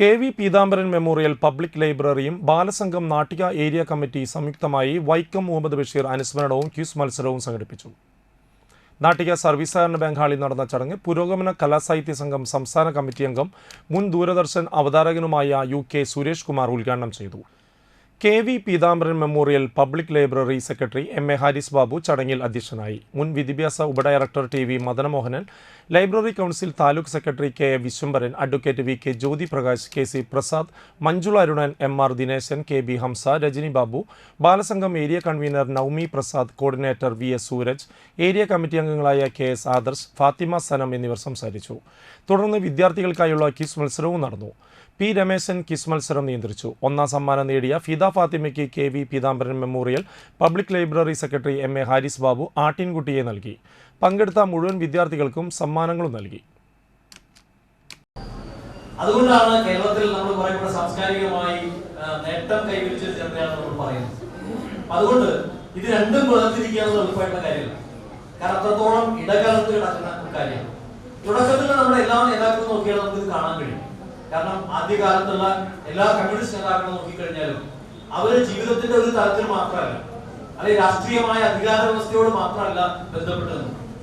K V Peethambaran memorial public ലൈബ്രറിയും Balasangham Nattika area committee സംയുക്തമായി വൈക്കം മുഹമ്മദ് ബഷീർ അനുസ്മരണവും quiz മത്സരവും സംഘടിപ്പിച്ചു. നാട്ടിക സർവീസ് സഹകരണ ബാങ്ക് നടന്ന ചടങ്ങ് പുരോഗമന കലാസാഹിത്യ സംഘം സംസ്ഥാന കമ്മിറ്റി അംഗം മുൻ ദൂരദർശൻ അവതാരകനുമായ യു കെ സുരേഷ് കുമാർ ഉദ്ഘാടനം ചെയ്തു. K V Peethambaran memorial public library secretary M A Haris Babu ചടങ്ങിൽ അധ്യക്ഷനായി. മുൻ വിദ്യാഭ്യാസ ഉപഡയറക്ടർ T V Madanamohanan library council taluk secretary K A advocate V K Jyothi Prakash K C Prasad Manjula Arunan M R Dineshan K B Hamsa Rajani Babu Balasangham area convener Naumi Prasad coordinator V S Sooraj area committee അംഗങ്ങളായ K S Adarsh Fathima Sanam എന്നിവർ സംസാരിച്ചു. തുടർന്ന് വിദ്യാർത്ഥികൾക്കായുള്ള kiss മത്സരവും നടന്നു. P Rameshan kiss മത്സരം നിയന്ത്രിച്ചു. ഒന്നാം സമ്മാനം നേടിയ Fida ഫാത്തിമയ്ക്ക് K V Peethambaran memorial public library secretary M A Haris Babu ആട്ടിൻകുട്ടിയെ നൽകി. പങ്കെടുത്ത മുഴുവൻ വിദ്യാർത്ഥികൾക്കും സമ്മാനങ്ങളും നൽകി. അതുകൊണ്ടാണ് കേരളത്തിൽ നമ്മൾ കൂടെ സാംസ്കാരികമായി നേട്ടം കൈവരിച്ച ജനതയാണ് നമ്മൾ പറയുന്നത്. അതുകൊണ്ട് ഇത് രണ്ടും വേർതിരിക്കുക എന്നത് എളുപ്പമായിട്ടുള്ള കാര്യമല്ല കാരണം അത്രത്തോളം ഇടകാലത്ത് കിടക്കുന്ന കാര്യമാണ് തുടക്കത്തിൽ നമ്മുടെ എല്ലാ നേതാക്കളും നോക്കിയാൽ നമുക്ക് ഇത് കാണാൻ കഴിയും. കാരണം ആദ്യകാലത്തുള്ള എല്ലാ കമ്മ്യൂണിസ്റ്റ് നേതാക്കളും നോക്കിക്കഴിഞ്ഞാലും അവർ ജീവിതത്തിന്റെ ഒരു തലത്തിൽ മാത്രമല്ല അല്ലെങ്കിൽ രാഷ്ട്രീയമായ അധികാര വ്യവസ്ഥയോട് മാത്രമല്ല ബന്ധപ്പെട്ടത്.